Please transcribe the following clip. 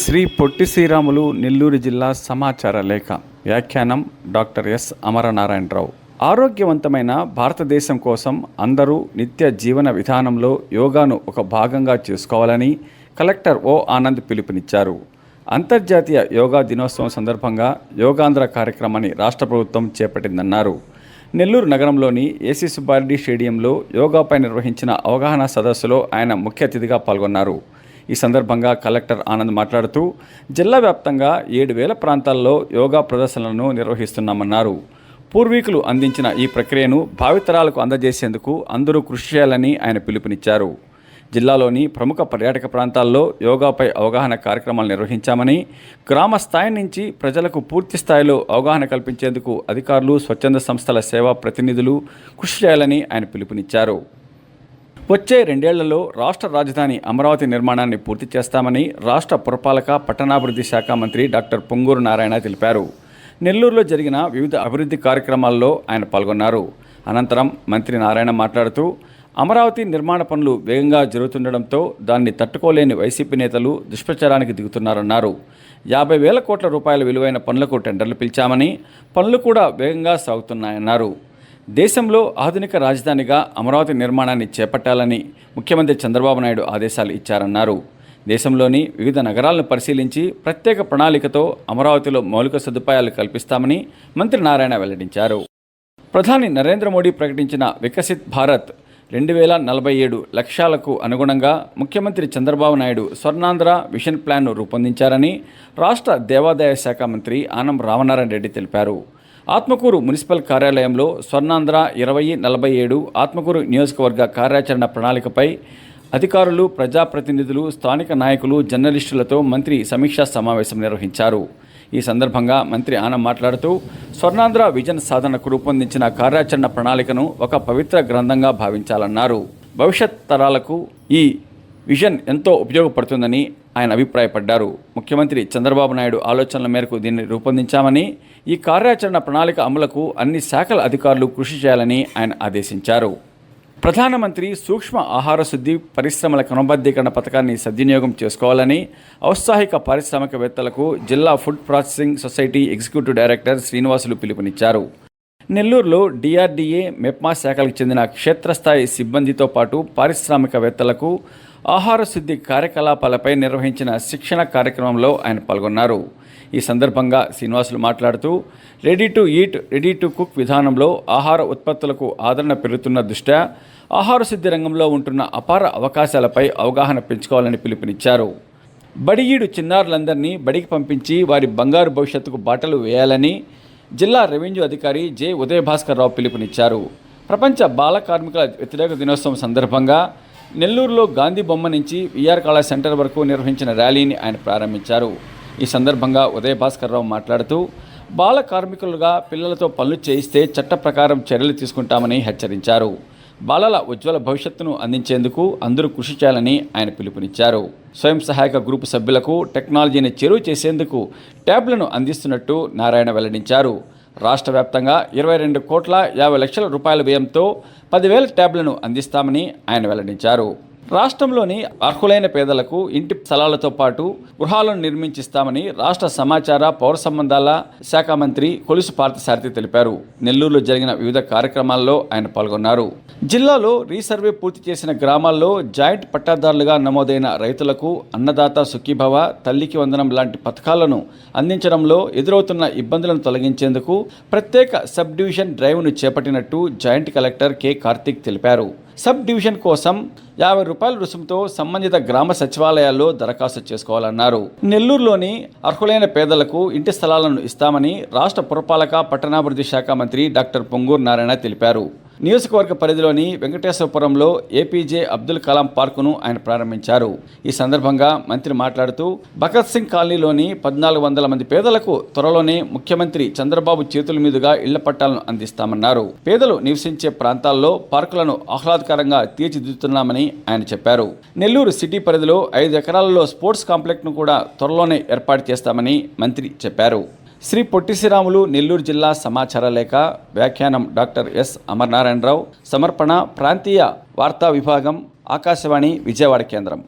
శ్రీ పొట్టి శ్రీరాములు నెల్లూరు జిల్లా సమాచార లేఖ వ్యాఖ్యానం డాక్టర్ ఎస్ అమరనారాయణరావు. ఆరోగ్యవంతమైన భారతదేశం కోసం అందరూ నిత్య జీవన విధానంలో యోగాను ఒక భాగంగా చేసుకోవాలని కలెక్టర్ ఓ ఆనంద్ పిలుపునిచ్చారు. అంతర్జాతీయ యోగా దినోత్సవం సందర్భంగా యోగాంధ్ర కార్యక్రమాన్ని రాష్ట్ర ప్రభుత్వం చేపట్టిందన్నారు. నెల్లూరు నగరంలోని ఏసీ సుబ్బారెడ్డి స్టేడియంలో యోగాపై నిర్వహించిన అవగాహన సదస్సులో ఆయన ముఖ్య అతిథిగా పాల్గొన్నారు. ఈ సందర్భంగా కలెక్టర్ ఆనంద్ మాట్లాడుతూ జిల్లా వ్యాప్తంగా ఏడు వేల ప్రాంతాల్లో యోగా ప్రదర్శనలను నిర్వహిస్తున్నామన్నారు. పూర్వీకులు అందించిన ఈ ప్రక్రియను భావితరాలకు అందజేసేందుకు అందరూ కృషి చేయాలని ఆయన పిలుపునిచ్చారు. జిల్లాలోని ప్రముఖ పర్యాటక ప్రాంతాల్లో యోగాపై అవగాహన కార్యక్రమాలు నిర్వహించామని గ్రామ స్థాయి నుంచి ప్రజలకు పూర్తి స్థాయిలో అవగాహన కల్పించేందుకు అధికారులు స్వచ్ఛంద సంస్థల సేవా ప్రతినిధులు కృషి చేయాలని ఆయన పిలుపునిచ్చారు. వచ్చే రెండేళ్ళలో రాష్ట్ర రాజధాని అమరావతి నిర్మాణాన్ని పూర్తి చేస్తామని రాష్ట్ర పురపాలక పట్టణాభివృద్ధి శాఖ మంత్రి డాక్టర్ పొంగూరు నారాయణ తెలిపారు. నెల్లూరులో జరిగిన వివిధ అభివృద్ధి కార్యక్రమాల్లో ఆయన పాల్గొన్నారు. అనంతరం మంత్రి నారాయణ మాట్లాడుతూ అమరావతి నిర్మాణ పనులు వేగంగా జరుగుతుండడంతో దాన్ని తట్టుకోలేని వైసీపీ నేతలు దుష్ప్రచారానికి దిగుతున్నారన్నారు. యాభై వేల కోట్ల రూపాయల విలువైన పనులకు టెండర్లు పిలిచామని పనులు కూడా వేగంగా సాగుతున్నాయన్నారు. దేశంలో ఆధునిక రాజధానిగా అమరావతి నిర్మాణాన్ని చేపట్టాలని ముఖ్యమంత్రి చంద్రబాబు నాయుడు ఆదేశాలు ఇచ్చారన్నారు. దేశంలోని వివిధ నగరాలను పరిశీలించి ప్రత్యేక ప్రణాళికతో అమరావతిలో మౌలిక సదుపాయాలు కల్పిస్తామని మంత్రి నారాయణ వెల్లడించారు. ప్రధాని నరేంద్ర మోడీ ప్రకటించిన వికసిత్ భారత్ రెండు వేల నలభై ఏడు లక్ష్యాలకు అనుగుణంగా ముఖ్యమంత్రి చంద్రబాబు నాయుడు స్వర్ణాంధ్ర విషన్ ప్లాన్ను రూపొందించారని రాష్ట్ర దేవాదాయ శాఖ మంత్రి ఆనం రామనారాయణ రెడ్డి తెలిపారు. ఆత్మకూరు మున్సిపల్ కార్యాలయంలో స్వర్ణాంధ్ర ఇరవై నలభై ఏడు ఆత్మకూరు నియోజకవర్గ కార్యాచరణ ప్రణాళికపై అధికారులు ప్రజాప్రతినిధులు స్థానిక నాయకులు జర్నలిస్టులతో మంత్రి సమీక్షా సమావేశం నిర్వహించారు. ఈ సందర్భంగా మంత్రి ఆనం మాట్లాడుతూ స్వర్ణాంధ్ర విజన్ సాధనకు రూపొందించిన కార్యాచరణ ప్రణాళికను ఒక పవిత్ర గ్రంథంగా భావించాలన్నారు. భవిష్యత్ తరాలకు ఈ విజన్ ఎంతో ఉపయోగపడుతుందని ఆయన అభిప్రాయపడ్డారు. ముఖ్యమంత్రి చంద్రబాబు నాయుడు ఆలోచనల మేరకు దీన్ని రూపొందించామని ఈ కార్యాచరణ ప్రణాళిక అమలుకు అన్ని శాఖల అధికారులు కృషి చేయాలని ఆయన ఆదేశించారు. ప్రధానమంత్రి సూక్ష్మ ఆహార శుద్ధి పరిశ్రమల క్రమబద్ధీకరణ పథకాన్ని సద్వినియోగం చేసుకోవాలని ఔత్సాహిక పారిశ్రామికవేత్తలకు జిల్లా food processing society executive director Srinivasulu పిలుపునిచ్చారు. నెల్లూరులో డిఆర్డీఏ మెప్మా శాఖలకు చెందిన క్షేత్రస్థాయి సిబ్బందితో పాటు పారిశ్రామికవేత్తలకు ఆహార శుద్ధి కార్యకలాపాలపై నిర్వహించిన శిక్షణ కార్యక్రమంలో ఆయన పాల్గొన్నారు. ఈ సందర్భంగా శ్రీనివాసులు మాట్లాడుతూ ready to eat ready to cook విధానంలో ఆహార ఉత్పత్తులకు ఆదరణ పెరుగుతున్న దృష్ట్యా ఆహార శుద్ధి రంగంలో ఉంటున్న అపార అవకాశాలపై అవగాహన పెంచుకోవాలని పిలుపునిచ్చారు. బడిగీడు చిన్నారులందరినీ బడికి పంపించి వారి బంగారు భవిష్యత్తుకు బాటలు వేయాలని జిల్లా రెవెన్యూ అధికారి జె. ఉదయభాస్కర్ రావు పిలుపునిచ్చారు. ప్రపంచ బాల కార్మికుల వ్యతిరేక దినోత్సవం సందర్భంగా నెల్లూరులో గాంధీ బొమ్మ నుంచి విఆర్ కళా సెంటర్ వరకు నిర్వహించిన ర్యాలీని ఆయన ప్రారంభించారు. ఈ సందర్భంగా ఉదయభాస్కర్ రావు మాట్లాడుతూ బాల కార్మికులుగా పిల్లలతో పనులు చేయిస్తే చట్ట ప్రకారం చర్యలు తీసుకుంటామని హెచ్చరించారు. బాలల ఉజ్వల భవిష్యత్తును అందించేందుకు అందరూ కృషి చేయాలని ఆయన పిలుపునిచ్చారు. స్వయం సహాయక గ్రూపు సభ్యులకు టెక్నాలజీని చెరువు చేసేందుకు ట్యాబ్లను అందిస్తున్నట్టు నారాయణ వెల్లడించారు. రాష్ట్ర వ్యాప్తంగా ఇరవై రెండు కోట్ల యాభై లక్షల రూపాయల వ్యయంతో పదివేల ట్యాబ్లను అందిస్తామని ఆయన వెల్లడించారు. రాష్ట్రంలోని అర్హులైన పేదలకు ఇంటి స్థలాలతో పాటు గృహాలను నిర్మించిస్తామని రాష్ట్ర సమాచార పౌర సంబంధాల శాఖ మంత్రి కొలుసు పార్థసారథి తెలిపారు. నెల్లూరులో జరిగిన వివిధ కార్యక్రమాల్లో ఆయన పాల్గొన్నారు. జిల్లాలో రీసర్వే పూర్తి చేసిన గ్రామాల్లో జాయింట్ పట్టాదారులుగా నమోదైన రైతులకు అన్నదాత సుఖీభవ తల్లికి వందనం లాంటి పథకాలను అందించడంలో ఎదురవుతున్న ఇబ్బందులను తొలగించేందుకు ప్రత్యేక సబ్ డివిజన్ డ్రైవ్ను చేపట్టినట్టు జాయింట్ కలెక్టర్ కె కార్తిక్ తెలిపారు. సబ్ డివిజన్ కోసం యాభై రూపాయల రుసుముతో సంబంధిత గ్రామ సచివాలయాల్లో దరఖాస్తు చేసుకోవాలన్నారు. నెల్లూరులోని అర్హులైన పేదలకు ఇంటి స్థలాలను ఇస్తామని రాష్ట్ర పురపాలక పట్టణాభివృద్ధి శాఖ మంత్రి డాక్టర్ పొంగూరు నారాయణ తెలిపారు. నియోజకవర్గ పరిధిలోని వెంకటేశ్వరపురంలో ఏపీజే అబ్దుల్ కలాం పార్కును ఆయన ప్రారంభించారు. ఈ సందర్భంగా మంత్రి మాట్లాడుతూ భగత్ సింగ్ కాలనీలోని పద్నాలుగు వందల మంది పేదలకు త్వరలోనే ముఖ్యమంత్రి చంద్రబాబు చేతుల మీదుగా ఇళ్ళ పట్టాలను అందిస్తామన్నారు. పేదలు నివసించే ప్రాంతాల్లో పార్కులను ఆహ్లాదకరంగా తీర్చిదిద్దుతున్నామని ఆయన చెప్పారు. నెల్లూరు సిటీ పరిధిలో ఐదు ఎకరాలలో స్పోర్ట్స్ కాంప్లెక్స్ను కూడా త్వరలోనే ఏర్పాటు చేస్తామని మంత్రి చెప్పారు. శ్రీ పొట్టి శ్రీరాములు నెల్లూరు జిల్లా సమాచార లేఖ వ్యాఖ్యానం డాక్టర్ ఎస్ అమర్నారాయణరావు సమర్పణ ప్రాంతీయ వార్తా విభాగం ఆకాశవాణి విజయవాడ కేంద్రం.